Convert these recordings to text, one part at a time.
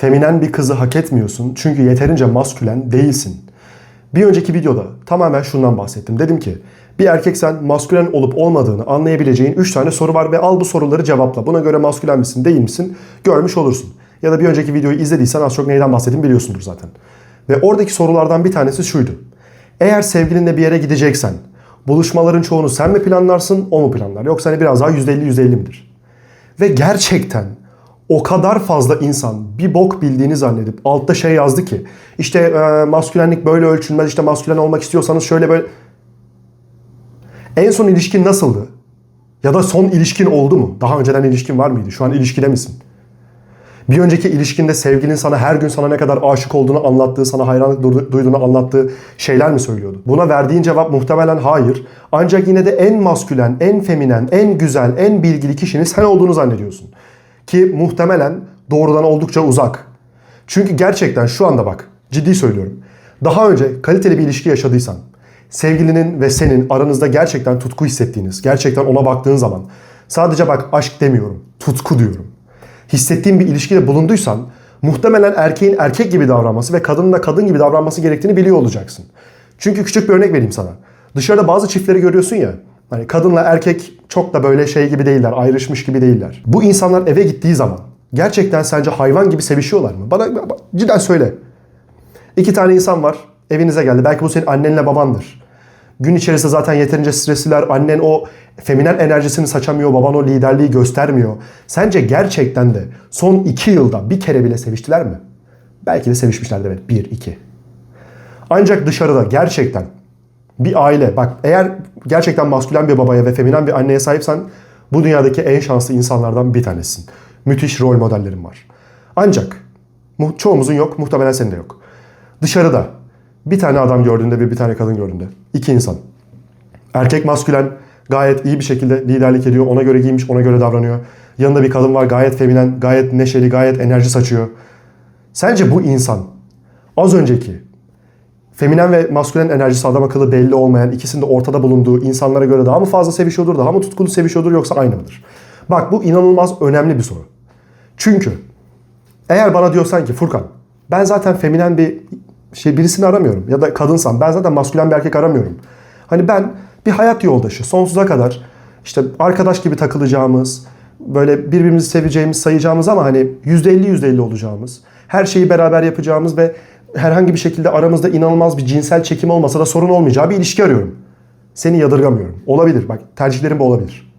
Feminen bir kızı hak etmiyorsun çünkü yeterince maskülen değilsin. Bir önceki videoda tamamen şundan bahsettim. Dedim ki bir erkek sen maskülen olup olmadığını anlayabileceğin 3 tane soru var ve al bu soruları cevapla. Buna göre maskülen misin değil misin görmüş olursun. Ya da bir önceki videoyu izlediysen az çok neyden bahsettiğimi biliyorsundur zaten. Ve oradaki sorulardan bir tanesi şuydu. Eğer sevgilinle bir yere gideceksen buluşmaların çoğunu sen mi planlarsın o mu planlar? Yoksa hani biraz daha %50-%50 midir? Ve gerçekten o kadar fazla insan bir bok bildiğini zannedip altta şey yazdı ki işte e, maskülenlik böyle ölçülmez işte maskülen olmak istiyorsanız şöyle böyle en son ilişkin nasıldı? Ya da son ilişkin oldu mu? Daha önceden ilişkin var mıydı? Şu an ilişkide misin? Bir önceki ilişkinde sevgilin sana her gün sana ne kadar aşık olduğunu anlattığı, sana hayranlık du- duyduğunu anlattığı şeyler mi söylüyordu? Buna verdiğin cevap muhtemelen hayır. Ancak yine de en maskülen, en feminen, en güzel, en bilgili kişinin sen olduğunu zannediyorsun. Ki muhtemelen doğrudan oldukça uzak. Çünkü gerçekten şu anda bak, ciddi söylüyorum. Daha önce kaliteli bir ilişki yaşadıysan, sevgilinin ve senin aranızda gerçekten tutku hissettiğiniz, gerçekten ona baktığın zaman, sadece bak aşk demiyorum, tutku diyorum hissettiğin bir ilişkide bulunduysan muhtemelen erkeğin erkek gibi davranması ve kadının da kadın gibi davranması gerektiğini biliyor olacaksın. Çünkü küçük bir örnek vereyim sana. Dışarıda bazı çiftleri görüyorsun ya. Hani kadınla erkek çok da böyle şey gibi değiller, ayrışmış gibi değiller. Bu insanlar eve gittiği zaman gerçekten sence hayvan gibi sevişiyorlar mı? Bana cidden söyle. İki tane insan var. Evinize geldi. Belki bu senin annenle babandır. Gün içerisinde zaten yeterince stresliler. Annen o feminen enerjisini saçamıyor. Baban o liderliği göstermiyor. Sence gerçekten de son iki yılda bir kere bile seviştiler mi? Belki de sevişmişlerdir evet. Bir, iki. Ancak dışarıda gerçekten bir aile bak eğer gerçekten maskülen bir babaya ve feminen bir anneye sahipsen bu dünyadaki en şanslı insanlardan bir tanesin. Müthiş rol modellerin var. Ancak mu- çoğumuzun yok, muhtemelen senin de yok. Dışarıda bir tane adam gördüğünde ve bir tane kadın gördüğünde iki insan. Erkek maskülen gayet iyi bir şekilde liderlik ediyor. Ona göre giymiş, ona göre davranıyor. Yanında bir kadın var gayet feminen, gayet neşeli, gayet enerji saçıyor. Sence bu insan az önceki feminen ve maskülen enerjisi adam akıllı belli olmayan ikisinin de ortada bulunduğu insanlara göre daha mı fazla sevişiyordur, daha mı tutkulu sevişiyordur yoksa aynı mıdır? Bak bu inanılmaz önemli bir soru. Çünkü eğer bana diyorsan ki Furkan ben zaten feminen bir şey birisini aramıyorum ya da kadınsam ben zaten maskülen bir erkek aramıyorum. Hani ben bir hayat yoldaşı sonsuza kadar işte arkadaş gibi takılacağımız, böyle birbirimizi seveceğimiz, sayacağımız ama hani %50 %50 olacağımız, her şeyi beraber yapacağımız ve herhangi bir şekilde aramızda inanılmaz bir cinsel çekim olmasa da sorun olmayacağı bir ilişki arıyorum. Seni yadırgamıyorum. Olabilir bak tercihlerim bu olabilir.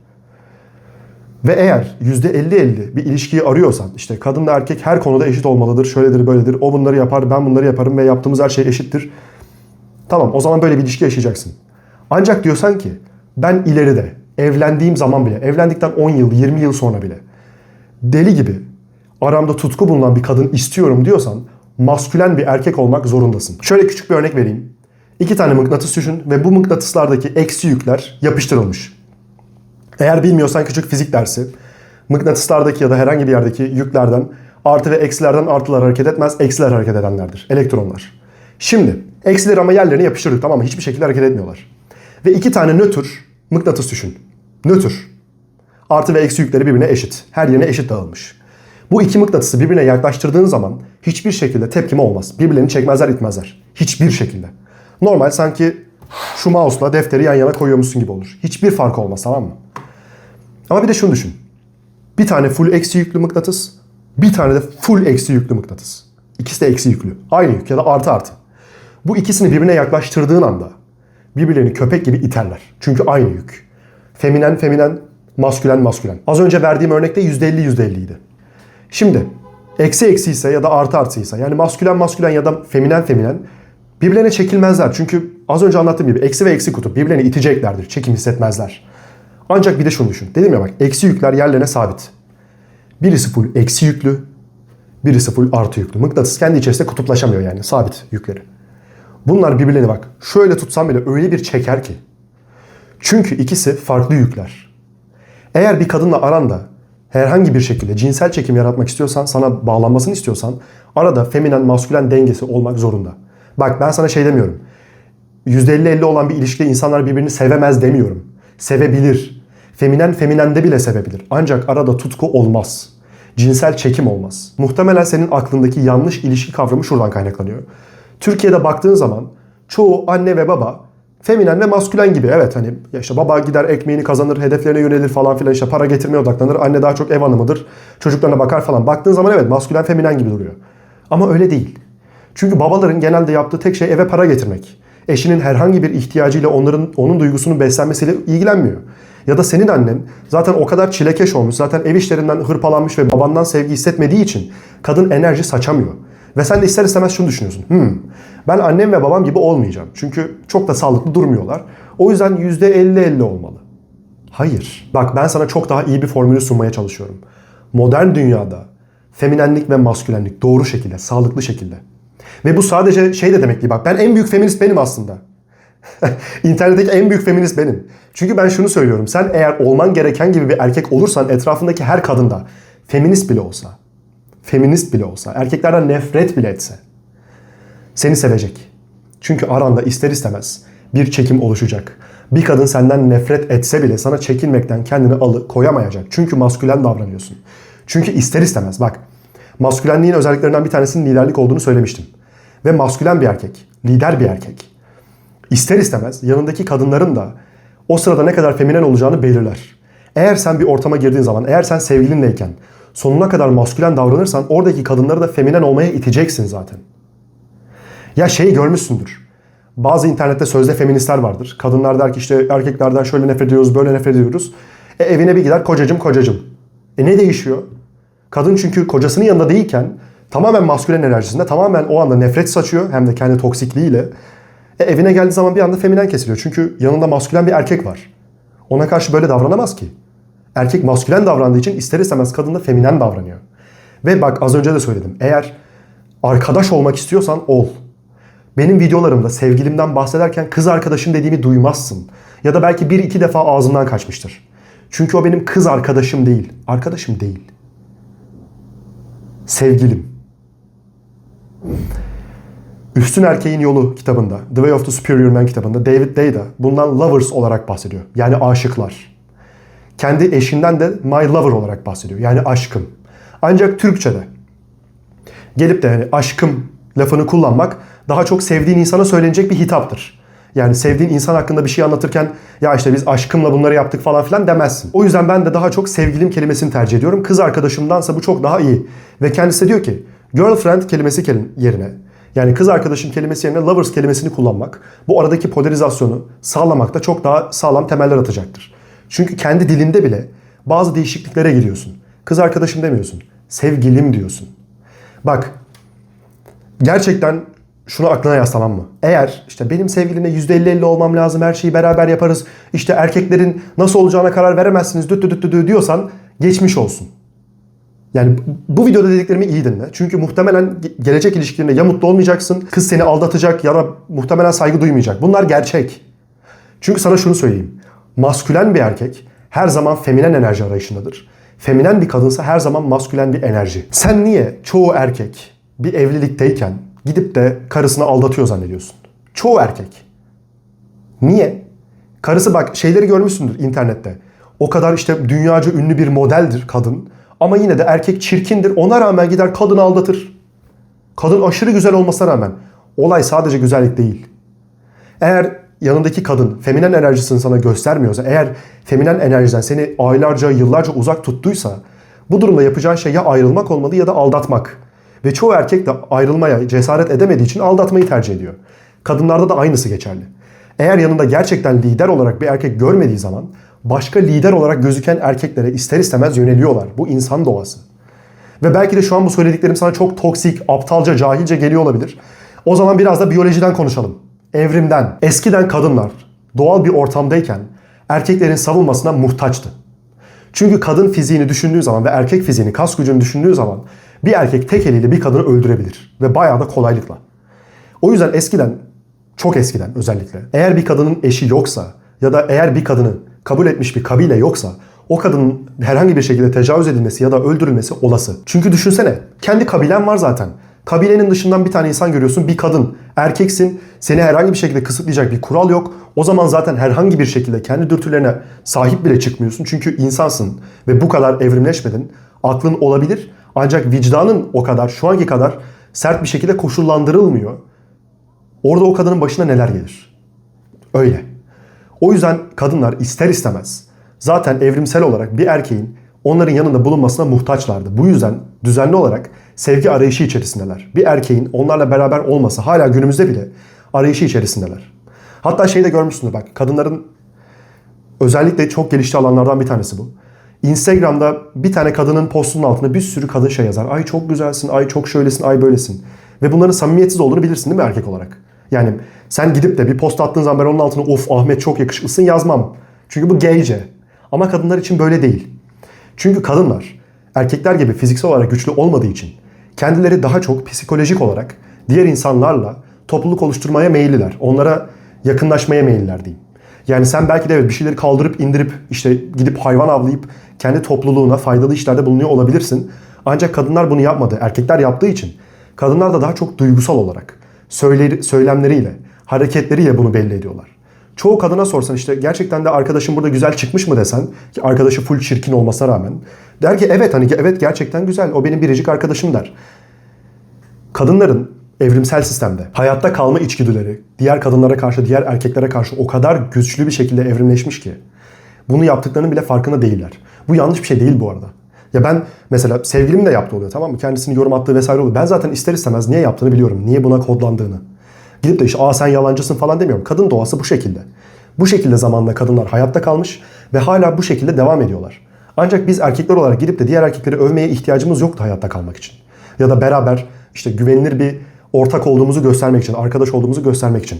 Ve eğer %50-50 bir ilişkiyi arıyorsan işte kadınla erkek her konuda eşit olmalıdır, şöyledir böyledir, o bunları yapar, ben bunları yaparım ve yaptığımız her şey eşittir. Tamam o zaman böyle bir ilişki yaşayacaksın. Ancak diyorsan ki ben ileride evlendiğim zaman bile, evlendikten 10 yıl, 20 yıl sonra bile deli gibi aramda tutku bulunan bir kadın istiyorum diyorsan maskülen bir erkek olmak zorundasın. Şöyle küçük bir örnek vereyim. İki tane mıknatıs düşün ve bu mıknatıslardaki eksi yükler yapıştırılmış. Eğer bilmiyorsan küçük fizik dersi, mıknatıslardaki ya da herhangi bir yerdeki yüklerden artı ve eksilerden artılar hareket etmez, eksiler hareket edenlerdir. Elektronlar. Şimdi eksileri ama yerlerine yapıştırdık tamam mı? Hiçbir şekilde hareket etmiyorlar. Ve iki tane nötr mıknatıs düşün. Nötr. Artı ve eksi yükleri birbirine eşit. Her yerine eşit dağılmış. Bu iki mıknatısı birbirine yaklaştırdığın zaman hiçbir şekilde tepkime olmaz. Birbirlerini çekmezler itmezler. Hiçbir şekilde. Normal sanki şu mouse'la defteri yan yana koyuyormuşsun gibi olur. Hiçbir fark olmaz tamam mı? Ama bir de şunu düşün. Bir tane full eksi yüklü mıknatıs, bir tane de full eksi yüklü mıknatıs. İkisi de eksi yüklü. Aynı yük ya da artı artı. Bu ikisini birbirine yaklaştırdığın anda birbirlerini köpek gibi iterler. Çünkü aynı yük. Feminen feminen, maskülen maskülen. Az önce verdiğim örnekte %50 %50 idi. Şimdi eksi eksi ise ya da artı artıysa yani maskülen maskülen ya da feminen feminen birbirlerine çekilmezler. Çünkü az önce anlattığım gibi eksi ve eksi kutup birbirlerini iteceklerdir. Çekim hissetmezler. Ancak bir de şunu düşün. Dedim ya bak eksi yükler yerlerine sabit. Birisi full eksi yüklü, birisi full artı yüklü. Mıknatıs kendi içerisinde kutuplaşamıyor yani sabit yükleri. Bunlar birbirlerine bak şöyle tutsam bile öyle bir çeker ki. Çünkü ikisi farklı yükler. Eğer bir kadınla aranda herhangi bir şekilde cinsel çekim yaratmak istiyorsan, sana bağlanmasını istiyorsan arada feminen maskülen dengesi olmak zorunda. Bak ben sana şey demiyorum. %50-50 olan bir ilişkide insanlar birbirini sevemez demiyorum. Sevebilir. Feminen feminende bile sevebilir. Ancak arada tutku olmaz. cinsel çekim olmaz. Muhtemelen senin aklındaki yanlış ilişki kavramı şuradan kaynaklanıyor. Türkiye'de baktığın zaman çoğu anne ve baba feminen ve maskülen gibi. Evet hani ya işte baba gider ekmeğini kazanır, hedeflerine yönelir falan filan işte para getirmeye odaklanır. Anne daha çok ev hanımıdır. Çocuklarına bakar falan. Baktığın zaman evet maskülen feminen gibi duruyor. Ama öyle değil. Çünkü babaların genelde yaptığı tek şey eve para getirmek. Eşinin herhangi bir ihtiyacıyla onların onun duygusunun beslenmesiyle ilgilenmiyor. Ya da senin annen zaten o kadar çilekeş olmuş, zaten ev işlerinden hırpalanmış ve babandan sevgi hissetmediği için kadın enerji saçamıyor. Ve sen de ister istemez şunu düşünüyorsun. Hmm, ben annem ve babam gibi olmayacağım. Çünkü çok da sağlıklı durmuyorlar. O yüzden %50-50 olmalı. Hayır. Bak ben sana çok daha iyi bir formülü sunmaya çalışıyorum. Modern dünyada feminenlik ve maskülenlik doğru şekilde, sağlıklı şekilde. Ve bu sadece şey de demek değil. Bak ben en büyük feminist benim aslında. İnternetteki en büyük feminist benim. Çünkü ben şunu söylüyorum. Sen eğer olman gereken gibi bir erkek olursan etrafındaki her kadında feminist bile olsa, feminist bile olsa, erkeklerden nefret bile etse seni sevecek. Çünkü aranda ister istemez bir çekim oluşacak. Bir kadın senden nefret etse bile sana çekinmekten kendini alı koyamayacak. Çünkü maskülen davranıyorsun. Çünkü ister istemez bak maskülenliğin özelliklerinden bir tanesinin liderlik olduğunu söylemiştim. Ve maskülen bir erkek, lider bir erkek. İster istemez yanındaki kadınların da o sırada ne kadar feminen olacağını belirler. Eğer sen bir ortama girdiğin zaman, eğer sen sevgilinleyken sonuna kadar maskülen davranırsan oradaki kadınları da feminen olmaya iteceksin zaten. Ya şeyi görmüşsündür. Bazı internette sözde feministler vardır. Kadınlar der ki işte erkeklerden şöyle nefret ediyoruz, böyle nefret ediyoruz. E evine bir gider kocacım kocacım. E ne değişiyor? Kadın çünkü kocasının yanında değilken tamamen maskülen enerjisinde tamamen o anda nefret saçıyor hem de kendi toksikliğiyle. E evine geldiği zaman bir anda feminen kesiliyor. Çünkü yanında maskülen bir erkek var. Ona karşı böyle davranamaz ki. Erkek maskülen davrandığı için ister istemez kadın da feminen davranıyor. Ve bak az önce de söyledim. Eğer arkadaş olmak istiyorsan ol. Benim videolarımda sevgilimden bahsederken kız arkadaşım dediğimi duymazsın. Ya da belki bir iki defa ağzımdan kaçmıştır. Çünkü o benim kız arkadaşım değil. Arkadaşım değil. Sevgilim. Üstün Erkeğin Yolu kitabında, The Way of the Superior Man kitabında David Day da bundan lovers olarak bahsediyor. Yani aşıklar. Kendi eşinden de my lover olarak bahsediyor. Yani aşkım. Ancak Türkçe'de gelip de hani aşkım lafını kullanmak daha çok sevdiğin insana söylenecek bir hitaptır. Yani sevdiğin insan hakkında bir şey anlatırken ya işte biz aşkımla bunları yaptık falan filan demezsin. O yüzden ben de daha çok sevgilim kelimesini tercih ediyorum. Kız arkadaşımdansa bu çok daha iyi. Ve kendisi diyor ki girlfriend kelimesi yerine yani kız arkadaşım kelimesi yerine lovers kelimesini kullanmak bu aradaki polarizasyonu sağlamakta çok daha sağlam temeller atacaktır. Çünkü kendi dilinde bile bazı değişikliklere giriyorsun. Kız arkadaşım demiyorsun. Sevgilim diyorsun. Bak gerçekten şunu aklına yaz tamam mı? Eğer işte benim sevgilimle %50-50 olmam lazım her şeyi beraber yaparız. İşte erkeklerin nasıl olacağına karar veremezsiniz düt düt düt diyorsan geçmiş olsun. Yani bu videoda dediklerimi iyi dinle. Çünkü muhtemelen gelecek ilişkilerinde ya mutlu olmayacaksın, kız seni aldatacak ya da muhtemelen saygı duymayacak. Bunlar gerçek. Çünkü sana şunu söyleyeyim. Maskülen bir erkek her zaman feminen enerji arayışındadır. Feminen bir kadınsa her zaman maskülen bir enerji. Sen niye çoğu erkek bir evlilikteyken gidip de karısını aldatıyor zannediyorsun? Çoğu erkek. Niye? Karısı bak şeyleri görmüşsündür internette. O kadar işte dünyaca ünlü bir modeldir kadın. Ama yine de erkek çirkindir. Ona rağmen gider kadını aldatır. Kadın aşırı güzel olmasına rağmen. Olay sadece güzellik değil. Eğer yanındaki kadın feminen enerjisini sana göstermiyorsa, eğer feminen enerjiden seni aylarca, yıllarca uzak tuttuysa bu durumda yapacağın şey ya ayrılmak olmalı ya da aldatmak. Ve çoğu erkek de ayrılmaya cesaret edemediği için aldatmayı tercih ediyor. Kadınlarda da aynısı geçerli. Eğer yanında gerçekten lider olarak bir erkek görmediği zaman başka lider olarak gözüken erkeklere ister istemez yöneliyorlar. Bu insan doğası. Ve belki de şu an bu söylediklerim sana çok toksik, aptalca, cahilce geliyor olabilir. O zaman biraz da biyolojiden konuşalım. Evrimden. Eskiden kadınlar doğal bir ortamdayken erkeklerin savunmasına muhtaçtı. Çünkü kadın fiziğini düşündüğü zaman ve erkek fiziğini, kas gücünü düşündüğü zaman bir erkek tek eliyle bir kadını öldürebilir. Ve bayağı da kolaylıkla. O yüzden eskiden, çok eskiden özellikle, eğer bir kadının eşi yoksa ya da eğer bir kadını kabul etmiş bir kabile yoksa o kadının herhangi bir şekilde tecavüz edilmesi ya da öldürülmesi olası. Çünkü düşünsene kendi kabilen var zaten. Kabilenin dışından bir tane insan görüyorsun bir kadın. Erkeksin seni herhangi bir şekilde kısıtlayacak bir kural yok. O zaman zaten herhangi bir şekilde kendi dürtülerine sahip bile çıkmıyorsun. Çünkü insansın ve bu kadar evrimleşmedin. Aklın olabilir ancak vicdanın o kadar şu anki kadar sert bir şekilde koşullandırılmıyor. Orada o kadının başına neler gelir? Öyle. O yüzden kadınlar ister istemez zaten evrimsel olarak bir erkeğin onların yanında bulunmasına muhtaçlardı. Bu yüzden düzenli olarak sevgi arayışı içerisindeler. Bir erkeğin onlarla beraber olması hala günümüzde bile arayışı içerisindeler. Hatta şeyi de görmüşsündür bak kadınların özellikle çok geliştiği alanlardan bir tanesi bu. Instagram'da bir tane kadının postunun altına bir sürü kadın şey yazar. Ay çok güzelsin, ay çok şöylesin, ay böylesin. Ve bunların samimiyetsiz olduğunu bilirsin değil mi erkek olarak? Yani sen gidip de bir post attığın zaman ben onun altına of Ahmet çok yakışıklısın yazmam. Çünkü bu gayce. Ama kadınlar için böyle değil. Çünkü kadınlar erkekler gibi fiziksel olarak güçlü olmadığı için kendileri daha çok psikolojik olarak diğer insanlarla topluluk oluşturmaya meyilliler. Onlara yakınlaşmaya meyilliler diyeyim. Yani sen belki de evet bir şeyleri kaldırıp indirip işte gidip hayvan avlayıp kendi topluluğuna faydalı işlerde bulunuyor olabilirsin. Ancak kadınlar bunu yapmadı. Erkekler yaptığı için kadınlar da daha çok duygusal olarak söyleri, söylemleriyle, hareketleriyle bunu belli ediyorlar. Çoğu kadına sorsan işte gerçekten de arkadaşım burada güzel çıkmış mı desen ki arkadaşı full çirkin olmasına rağmen der ki evet hani evet gerçekten güzel o benim biricik arkadaşım der. Kadınların evrimsel sistemde hayatta kalma içgüdüleri diğer kadınlara karşı, diğer erkeklere karşı o kadar güçlü bir şekilde evrimleşmiş ki bunu yaptıklarının bile farkında değiller. Bu yanlış bir şey değil bu arada. Ya ben mesela sevgilim de yaptı oluyor tamam mı? Kendisini yorum attığı vesaire oluyor. Ben zaten ister istemez niye yaptığını biliyorum. Niye buna kodlandığını. Gidip de işte aa sen yalancısın falan demiyorum. Kadın doğası bu şekilde. Bu şekilde zamanla kadınlar hayatta kalmış ve hala bu şekilde devam ediyorlar. Ancak biz erkekler olarak gidip de diğer erkekleri övmeye ihtiyacımız yoktu hayatta kalmak için. Ya da beraber işte güvenilir bir ortak olduğumuzu göstermek için, arkadaş olduğumuzu göstermek için.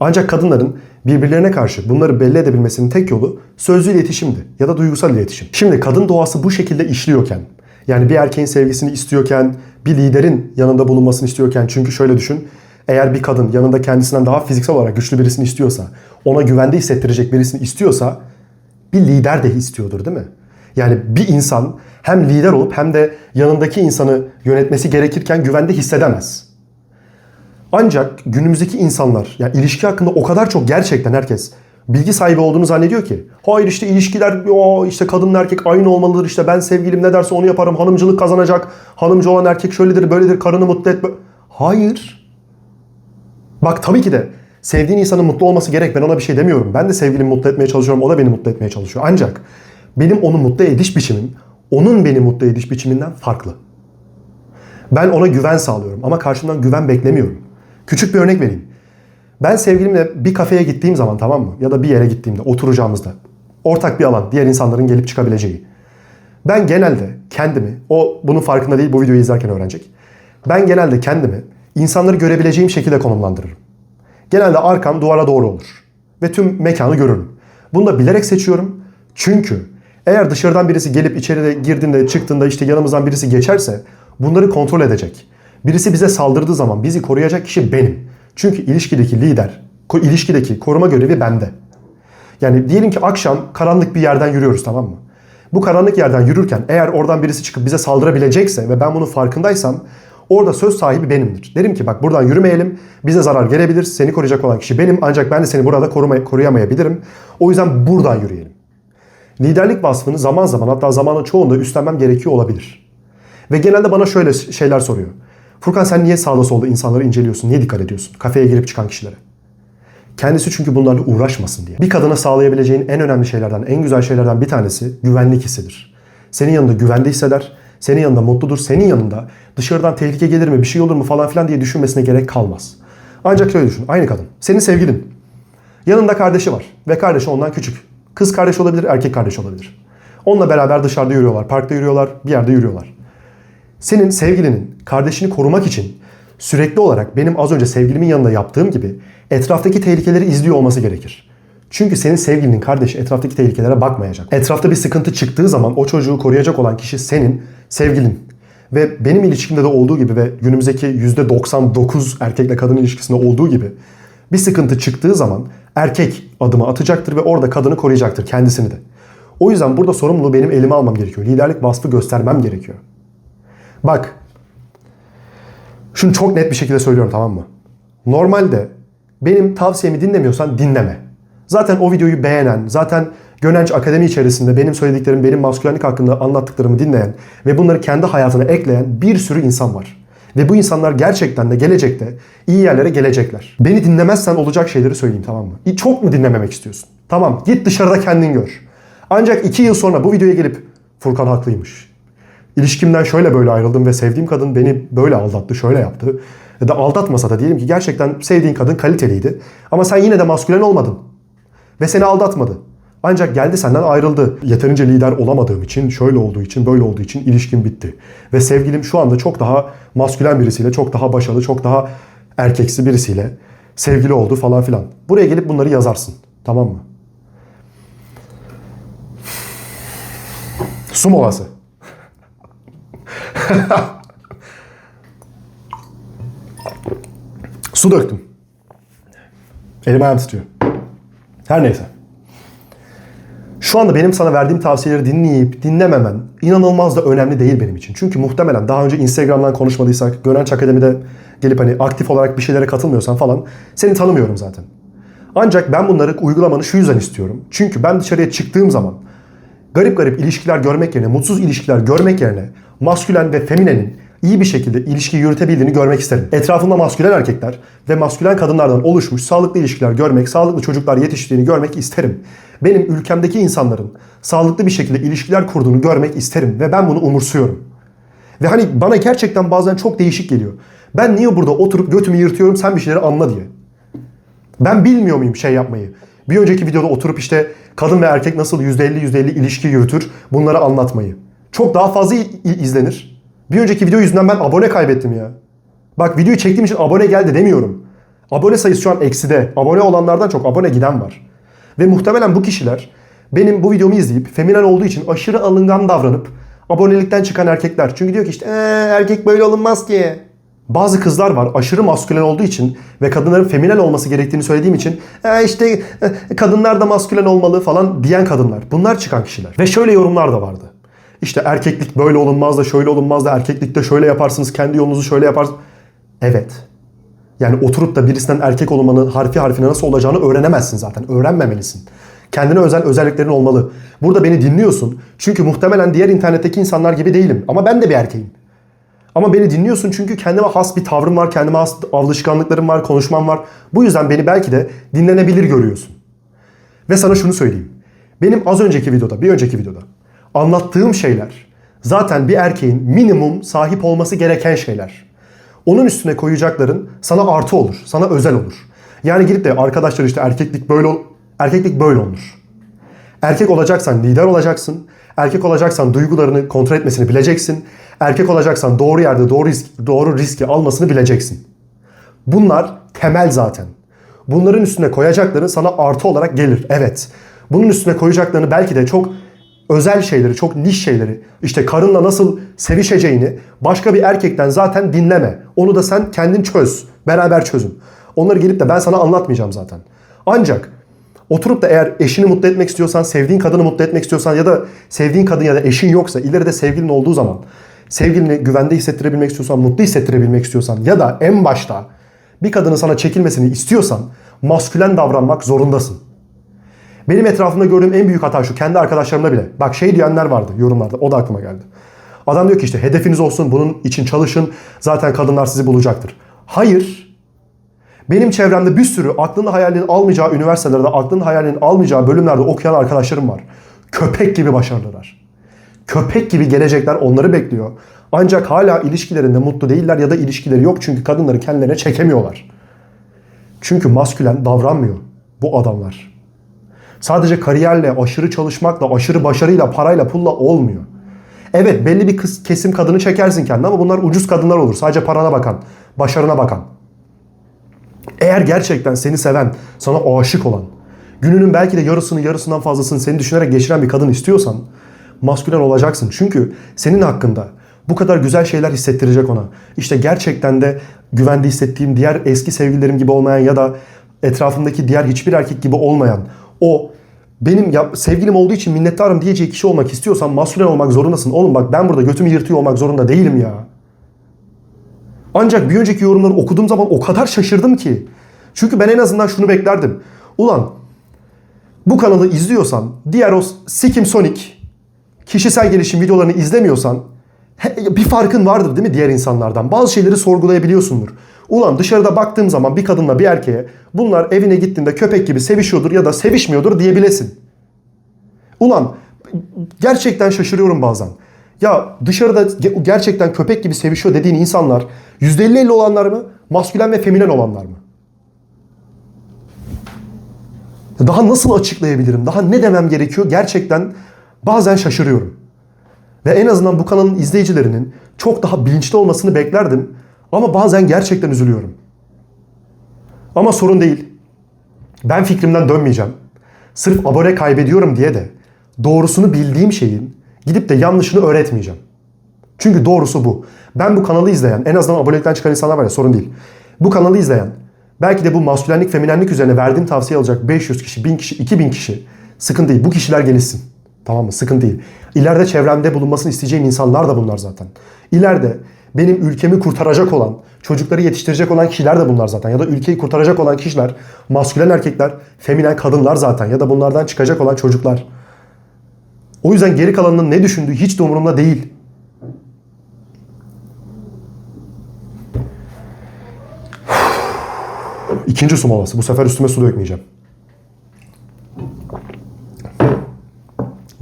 Ancak kadınların birbirlerine karşı bunları belli edebilmesinin tek yolu sözlü iletişimdi ya da duygusal iletişim. Şimdi kadın doğası bu şekilde işliyorken, yani bir erkeğin sevgisini istiyorken, bir liderin yanında bulunmasını istiyorken çünkü şöyle düşün, eğer bir kadın yanında kendisinden daha fiziksel olarak güçlü birisini istiyorsa, ona güvende hissettirecek birisini istiyorsa bir lider de istiyordur değil mi? Yani bir insan hem lider olup hem de yanındaki insanı yönetmesi gerekirken güvende hissedemez. Ancak günümüzdeki insanlar, yani ilişki hakkında o kadar çok gerçekten herkes bilgi sahibi olduğunu zannediyor ki. Hayır işte ilişkiler, o işte kadınla erkek aynı olmalıdır. İşte ben sevgilim ne derse onu yaparım. Hanımcılık kazanacak. Hanımcı olan erkek şöyledir, böyledir. Karını mutlu etme. Hayır. Bak tabii ki de sevdiğin insanın mutlu olması gerek. Ben ona bir şey demiyorum. Ben de sevgilimi mutlu etmeye çalışıyorum. O da beni mutlu etmeye çalışıyor. Ancak benim onu mutlu ediş biçimim onun beni mutlu ediş biçiminden farklı. Ben ona güven sağlıyorum ama karşımdan güven beklemiyorum. Küçük bir örnek vereyim. Ben sevgilimle bir kafeye gittiğim zaman tamam mı? Ya da bir yere gittiğimde oturacağımızda ortak bir alan diğer insanların gelip çıkabileceği. Ben genelde kendimi, o bunun farkında değil bu videoyu izlerken öğrenecek. Ben genelde kendimi insanları görebileceğim şekilde konumlandırırım. Genelde arkam duvara doğru olur. Ve tüm mekanı görürüm. Bunu da bilerek seçiyorum. Çünkü eğer dışarıdan birisi gelip içeride girdiğinde çıktığında işte yanımızdan birisi geçerse bunları kontrol edecek. Birisi bize saldırdığı zaman bizi koruyacak kişi benim. Çünkü ilişkideki lider, ilişkideki koruma görevi bende. Yani diyelim ki akşam karanlık bir yerden yürüyoruz tamam mı? Bu karanlık yerden yürürken eğer oradan birisi çıkıp bize saldırabilecekse ve ben bunun farkındaysam orada söz sahibi benimdir. Derim ki bak buradan yürümeyelim, bize zarar gelebilir, seni koruyacak olan kişi benim ancak ben de seni burada koruma, koruyamayabilirim. O yüzden buradan yürüyelim. Liderlik vasfını zaman zaman hatta zamanın çoğunda üstlenmem gerekiyor olabilir. Ve genelde bana şöyle şeyler soruyor. Furkan sen niye sağda solda insanları inceliyorsun? Niye dikkat ediyorsun? Kafeye girip çıkan kişilere. Kendisi çünkü bunlarla uğraşmasın diye. Bir kadına sağlayabileceğin en önemli şeylerden, en güzel şeylerden bir tanesi güvenlik hissidir. Senin yanında güvende hisseder, senin yanında mutludur, senin yanında dışarıdan tehlike gelir mi, bir şey olur mu falan filan diye düşünmesine gerek kalmaz. Ancak şöyle düşün, aynı kadın, senin sevgilin. Yanında kardeşi var ve kardeşi ondan küçük. Kız kardeş olabilir, erkek kardeş olabilir. Onunla beraber dışarıda yürüyorlar, parkta yürüyorlar, bir yerde yürüyorlar. Senin sevgilinin kardeşini korumak için sürekli olarak benim az önce sevgilimin yanında yaptığım gibi etraftaki tehlikeleri izliyor olması gerekir. Çünkü senin sevgilinin kardeşi etraftaki tehlikelere bakmayacak. Etrafta bir sıkıntı çıktığı zaman o çocuğu koruyacak olan kişi senin sevgilin. Ve benim ilişkimde de olduğu gibi ve günümüzdeki %99 erkekle kadın ilişkisinde olduğu gibi bir sıkıntı çıktığı zaman erkek adımı atacaktır ve orada kadını koruyacaktır kendisini de. O yüzden burada sorumluluğu benim elime almam gerekiyor. Liderlik vasfı göstermem gerekiyor. Bak. Şunu çok net bir şekilde söylüyorum tamam mı? Normalde benim tavsiyemi dinlemiyorsan dinleme. Zaten o videoyu beğenen, zaten Gönenç Akademi içerisinde benim söylediklerim, benim maskülenlik hakkında anlattıklarımı dinleyen ve bunları kendi hayatına ekleyen bir sürü insan var. Ve bu insanlar gerçekten de gelecekte iyi yerlere gelecekler. Beni dinlemezsen olacak şeyleri söyleyeyim tamam mı? Çok mu dinlememek istiyorsun? Tamam git dışarıda kendin gör. Ancak iki yıl sonra bu videoya gelip Furkan haklıymış. İlişkimden şöyle böyle ayrıldım ve sevdiğim kadın beni böyle aldattı, şöyle yaptı. Ya da aldatmasa da diyelim ki gerçekten sevdiğin kadın kaliteliydi. Ama sen yine de maskülen olmadın. Ve seni aldatmadı. Ancak geldi senden ayrıldı. Yeterince lider olamadığım için, şöyle olduğu için, böyle olduğu için ilişkim bitti. Ve sevgilim şu anda çok daha maskülen birisiyle, çok daha başarılı, çok daha erkeksi birisiyle sevgili oldu falan filan. Buraya gelip bunları yazarsın. Tamam mı? Su molası. Su döktüm. Elim ayağım tutuyor. Her neyse. Şu anda benim sana verdiğim tavsiyeleri dinleyip dinlememen inanılmaz da önemli değil benim için. Çünkü muhtemelen daha önce Instagram'dan konuşmadıysak, Gönenç Akademi'de gelip hani aktif olarak bir şeylere katılmıyorsan falan seni tanımıyorum zaten. Ancak ben bunları uygulamanı şu yüzden istiyorum. Çünkü ben dışarıya çıktığım zaman garip garip ilişkiler görmek yerine, mutsuz ilişkiler görmek yerine maskülen ve feminenin iyi bir şekilde ilişki yürütebildiğini görmek isterim. Etrafımda maskülen erkekler ve maskülen kadınlardan oluşmuş sağlıklı ilişkiler görmek, sağlıklı çocuklar yetiştiğini görmek isterim. Benim ülkemdeki insanların sağlıklı bir şekilde ilişkiler kurduğunu görmek isterim ve ben bunu umursuyorum. Ve hani bana gerçekten bazen çok değişik geliyor. Ben niye burada oturup götümü yırtıyorum sen bir şeyleri anla diye. Ben bilmiyor muyum şey yapmayı? Bir önceki videoda oturup işte kadın ve erkek nasıl %50 %50 ilişki yürütür bunları anlatmayı. Çok daha fazla izlenir. Bir önceki video yüzünden ben abone kaybettim ya. Bak videoyu çektiğim için abone geldi demiyorum. Abone sayısı şu an ekside. Abone olanlardan çok abone giden var. Ve muhtemelen bu kişiler benim bu videomu izleyip feminen olduğu için aşırı alıngan davranıp abonelikten çıkan erkekler. Çünkü diyor ki işte ee, erkek böyle olunmaz ki. Bazı kızlar var aşırı maskülen olduğu için ve kadınların feminen olması gerektiğini söylediğim için e işte e, kadınlar da maskülen olmalı falan diyen kadınlar. Bunlar çıkan kişiler. Ve şöyle yorumlar da vardı. İşte erkeklik böyle olunmaz da şöyle olunmaz da erkeklikte şöyle yaparsınız kendi yolunuzu şöyle yaparsınız. Evet. Yani oturup da birisinden erkek olmanın harfi harfine nasıl olacağını öğrenemezsin zaten. Öğrenmemelisin. Kendine özel özelliklerin olmalı. Burada beni dinliyorsun. Çünkü muhtemelen diğer internetteki insanlar gibi değilim. Ama ben de bir erkeğim. Ama beni dinliyorsun çünkü kendime has bir tavrım var, kendime has alışkanlıklarım var, konuşmam var. Bu yüzden beni belki de dinlenebilir görüyorsun. Ve sana şunu söyleyeyim. Benim az önceki videoda, bir önceki videoda anlattığım şeyler zaten bir erkeğin minimum sahip olması gereken şeyler. Onun üstüne koyacakların sana artı olur, sana özel olur. Yani gidip de arkadaşlar işte erkeklik böyle erkeklik böyle olur. Erkek olacaksan lider olacaksın. Erkek olacaksan duygularını kontrol etmesini bileceksin. Erkek olacaksan doğru yerde doğru risk, doğru riski almasını bileceksin. Bunlar temel zaten. Bunların üstüne koyacakların sana artı olarak gelir. Evet. Bunun üstüne koyacaklarını belki de çok özel şeyleri, çok niş şeyleri, işte karınla nasıl sevişeceğini başka bir erkekten zaten dinleme. Onu da sen kendin çöz. Beraber çözün. Onları gelip de ben sana anlatmayacağım zaten. Ancak oturup da eğer eşini mutlu etmek istiyorsan, sevdiğin kadını mutlu etmek istiyorsan ya da sevdiğin kadın ya da eşin yoksa ileride sevgilin olduğu zaman sevgilini güvende hissettirebilmek istiyorsan, mutlu hissettirebilmek istiyorsan ya da en başta bir kadının sana çekilmesini istiyorsan maskülen davranmak zorundasın. Benim etrafımda gördüğüm en büyük hata şu. Kendi arkadaşlarımda bile. Bak şey diyenler vardı yorumlarda. O da aklıma geldi. Adam diyor ki işte hedefiniz olsun bunun için çalışın. Zaten kadınlar sizi bulacaktır. Hayır. Benim çevremde bir sürü aklını hayalinin almayacağı üniversitelerde, aklını hayalinin almayacağı bölümlerde okuyan arkadaşlarım var. Köpek gibi başarılılar. Köpek gibi gelecekler onları bekliyor. Ancak hala ilişkilerinde mutlu değiller ya da ilişkileri yok çünkü kadınları kendilerine çekemiyorlar. Çünkü maskülen davranmıyor bu adamlar. Sadece kariyerle, aşırı çalışmakla, aşırı başarıyla, parayla, pulla olmuyor. Evet belli bir kız, kesim kadını çekersin kendine ama bunlar ucuz kadınlar olur. Sadece parana bakan, başarına bakan. Eğer gerçekten seni seven, sana aşık olan, gününün belki de yarısını yarısından fazlasını seni düşünerek geçiren bir kadın istiyorsan maskülen olacaksın. Çünkü senin hakkında bu kadar güzel şeyler hissettirecek ona. İşte gerçekten de güvende hissettiğim diğer eski sevgililerim gibi olmayan ya da etrafımdaki diğer hiçbir erkek gibi olmayan o benim ya, sevgilim olduğu için minnettarım diyeceği kişi olmak istiyorsan maskülen olmak zorundasın. Oğlum bak ben burada götümü yırtıyor olmak zorunda değilim ya. Ancak bir önceki yorumları okuduğum zaman o kadar şaşırdım ki. Çünkü ben en azından şunu beklerdim. Ulan bu kanalı izliyorsan, diğer o Sikim Sonic kişisel gelişim videolarını izlemiyorsan bir farkın vardır değil mi diğer insanlardan? Bazı şeyleri sorgulayabiliyorsundur. Ulan dışarıda baktığım zaman bir kadınla bir erkeğe bunlar evine gittiğinde köpek gibi sevişiyordur ya da sevişmiyordur diyebilesin. Ulan gerçekten şaşırıyorum bazen. Ya dışarıda ge- gerçekten köpek gibi sevişiyor dediğin insanlar %50-50 olanlar mı? Maskülen ve feminen olanlar mı? Daha nasıl açıklayabilirim? Daha ne demem gerekiyor? Gerçekten bazen şaşırıyorum. Ve en azından bu kanalın izleyicilerinin çok daha bilinçli olmasını beklerdim. Ama bazen gerçekten üzülüyorum. Ama sorun değil. Ben fikrimden dönmeyeceğim. Sırf abone kaybediyorum diye de doğrusunu bildiğim şeyin gidip de yanlışını öğretmeyeceğim. Çünkü doğrusu bu. Ben bu kanalı izleyen, en azından abonelikten çıkan insanlar var ya sorun değil. Bu kanalı izleyen, belki de bu maskülenlik, feminenlik üzerine verdiğim tavsiye alacak 500 kişi, 1000 kişi, 2000 kişi sıkıntı değil. Bu kişiler gelişsin. Tamam mı? Sıkıntı değil. İleride çevremde bulunmasını isteyeceğim insanlar da bunlar zaten. İleride benim ülkemi kurtaracak olan, çocukları yetiştirecek olan kişiler de bunlar zaten. Ya da ülkeyi kurtaracak olan kişiler, maskülen erkekler, feminen kadınlar zaten. Ya da bunlardan çıkacak olan çocuklar. O yüzden geri kalanının ne düşündüğü hiç de umurumda değil. İkinci su molası. Bu sefer üstüme su dökmeyeceğim.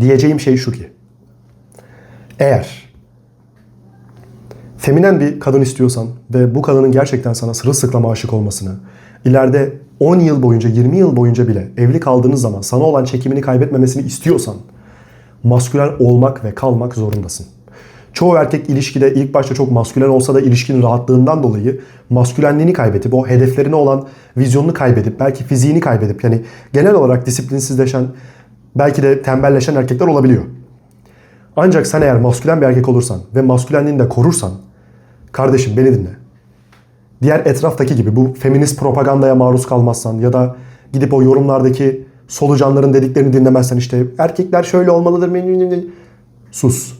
Diyeceğim şey şu ki. Eğer feminen bir kadın istiyorsan ve bu kadının gerçekten sana sırılsıklama aşık olmasını, ileride 10 yıl boyunca, 20 yıl boyunca bile evli kaldığınız zaman sana olan çekimini kaybetmemesini istiyorsan maskülen olmak ve kalmak zorundasın. Çoğu erkek ilişkide ilk başta çok maskülen olsa da ilişkinin rahatlığından dolayı maskülenliğini kaybedip o hedeflerine olan vizyonunu kaybedip belki fiziğini kaybedip yani genel olarak disiplinsizleşen belki de tembelleşen erkekler olabiliyor. Ancak sen eğer maskülen bir erkek olursan ve maskülenliğini de korursan kardeşim beni dinle. Diğer etraftaki gibi bu feminist propagandaya maruz kalmazsan ya da gidip o yorumlardaki solucanların dediklerini dinlemezsen işte erkekler şöyle olmalıdır. Sus.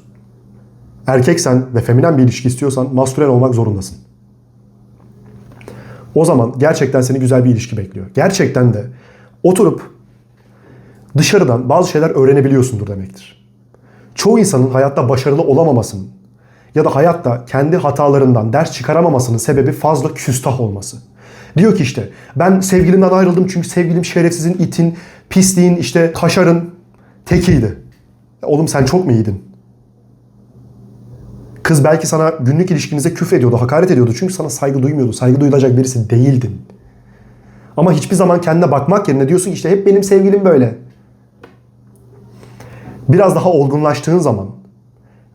Erkeksen ve feminen bir ilişki istiyorsan maskülen olmak zorundasın. O zaman gerçekten seni güzel bir ilişki bekliyor. Gerçekten de oturup dışarıdan bazı şeyler öğrenebiliyorsundur demektir. Çoğu insanın hayatta başarılı olamamasının ya da hayatta kendi hatalarından ders çıkaramamasının sebebi fazla küstah olması. Diyor ki işte ben sevgilimden ayrıldım çünkü sevgilim şerefsizin, itin, pisliğin, işte kaşarın tekiydi. Oğlum sen çok mu iyiydin? Kız belki sana günlük ilişkinizde küfür ediyordu, hakaret ediyordu. Çünkü sana saygı duymuyordu. Saygı duyulacak birisi değildin. Ama hiçbir zaman kendine bakmak yerine diyorsun işte hep benim sevgilim böyle. Biraz daha olgunlaştığın zaman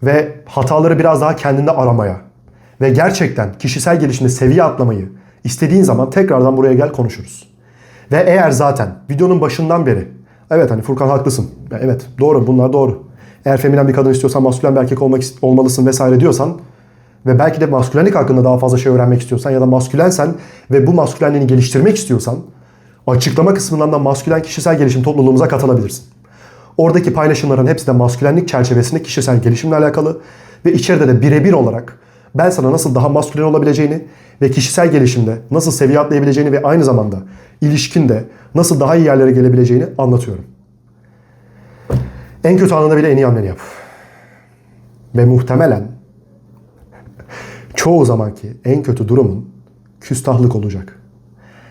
ve hataları biraz daha kendinde aramaya ve gerçekten kişisel gelişimde seviye atlamayı istediğin zaman tekrardan buraya gel konuşuruz. Ve eğer zaten videonun başından beri evet hani Furkan haklısın. Evet doğru bunlar doğru. Eğer feminen bir kadın istiyorsan maskülen bir erkek olmak olmalısın vesaire diyorsan ve belki de maskülenlik hakkında daha fazla şey öğrenmek istiyorsan ya da maskülensen ve bu maskülenliğini geliştirmek istiyorsan açıklama kısmından da maskülen kişisel gelişim topluluğumuza katılabilirsin. Oradaki paylaşımların hepsi de maskülenlik çerçevesinde kişisel gelişimle alakalı ve içeride de birebir olarak ben sana nasıl daha maskülen olabileceğini ve kişisel gelişimde nasıl seviye atlayabileceğini ve aynı zamanda ilişkinde nasıl daha iyi yerlere gelebileceğini anlatıyorum. En kötü anında bile en iyi hamleni yap. Ve muhtemelen çoğu zamanki en kötü durumun küstahlık olacak.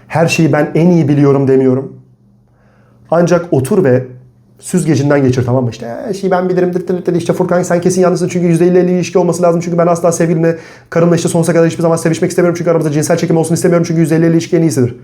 Her şeyi ben en iyi biliyorum demiyorum. Ancak otur ve süzgecinden geçir tamam mı? İşte her şeyi ben bilirim. Dıt dıt dıt. İşte Furkan sen kesin yanlışsın çünkü %50-50 ilişki olması lazım. Çünkü ben asla sevgilimle, karımla işte sonsuza kadar hiçbir zaman sevişmek istemiyorum. Çünkü aramızda cinsel çekim olsun istemiyorum. Çünkü %50-50 ilişki en iyisidir.